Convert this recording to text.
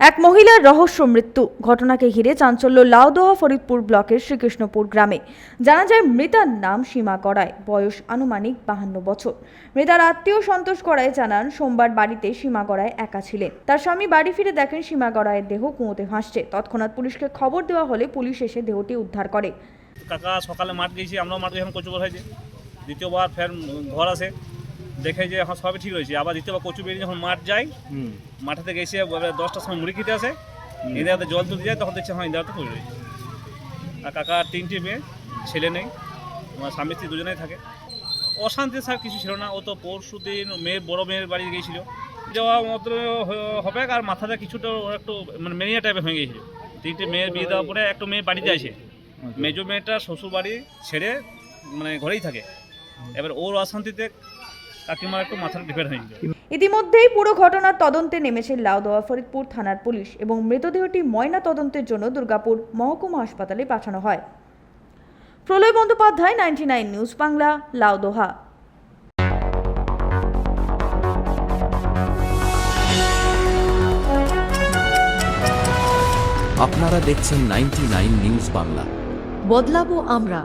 এক মহিলার রহস্য মৃত্যু। ঘটনাকে ঘিরে চাঞ্চল্য লাউদোহা ফরিদপুর ব্লকের শ্রীকৃষ্ণপুর গ্রামে। জানা যায়, মৃতার নাম সীমা করায়। বয়স আনুমানিক বাহান্ন বছর। মৃতার আত্মীয় সন্তোষ করায় জানান, সোমবার বাড়িতে সীমা গড়ায় একা ছিলেন। তার স্বামী বাড়ি ফিরে দেখেন, সীমা গড়ায়ের দেহ কুঁয়োতে ভাসছে। তৎক্ষণাৎ পুলিশকে খবর দেওয়া হলে পুলিশ এসে দেহটি উদ্ধার করে। কাকা, সকালে মাঠ গেছি আমরাও মাঠ গেছিলাম কচু হয়েছে দ্বিতীয়বার ফের ঘর আসে দেখে যে এখন সবই ঠিক হয়েছে। আবার দ্বিতীয়বার কচু বেরিয়ে যখন মাঠ যাই মাঠে থেকে এসে দশটার সময় মুড়ি খেতে আসে। এদের হাতে জল তুলতে যায় তখন দেখছি হ্যাঁ ইন্দিরাতে পড়ে রয়েছে। আর কাকা তিনটি মেয়ে ছেলে নেই আমার স্বামী স্ত্রী দুজনেই থাকে। অশান্তি স্যার কিছু ছিল না। ও তো পরশু দিন মেয়ে বড় মেয়ের বাড়ি গিয়েছিল। যাওয়া মাত্র হবে আর মাথাটা কিছুটা একটু মানে মেনিয়া টাইপের হয়ে গিয়েছিল। তিনটে মেয়ের বিয়ে দেওয়ার পরে একটা মেয়ে বাড়িতে আছে মেজো মেয়েটা শ্বশুর বাড়ি ছেড়ে মানে ঘরেই থাকে। এবার ওর অশান্তিতে কাকিমার একটু মাথাটা ডিপেন্ড হয়েছিল ইতিমধ্যেই পুরো ঘটনার তদন্তে নেমেছে লাউদোয়া ফরিদপুর থানার পুলিশ এবং মৃতদেহটি ময়না তদন্তের জন্য দুর্গাপুর মহকুমা হাসপাতালে পাঠানো হয়। Pralay Bandyopadhyay ninety nine news Bangla Laudoha আপনারা দেখছেন নাইনটি নিউজ বাংলা। বদলাবো আমরা।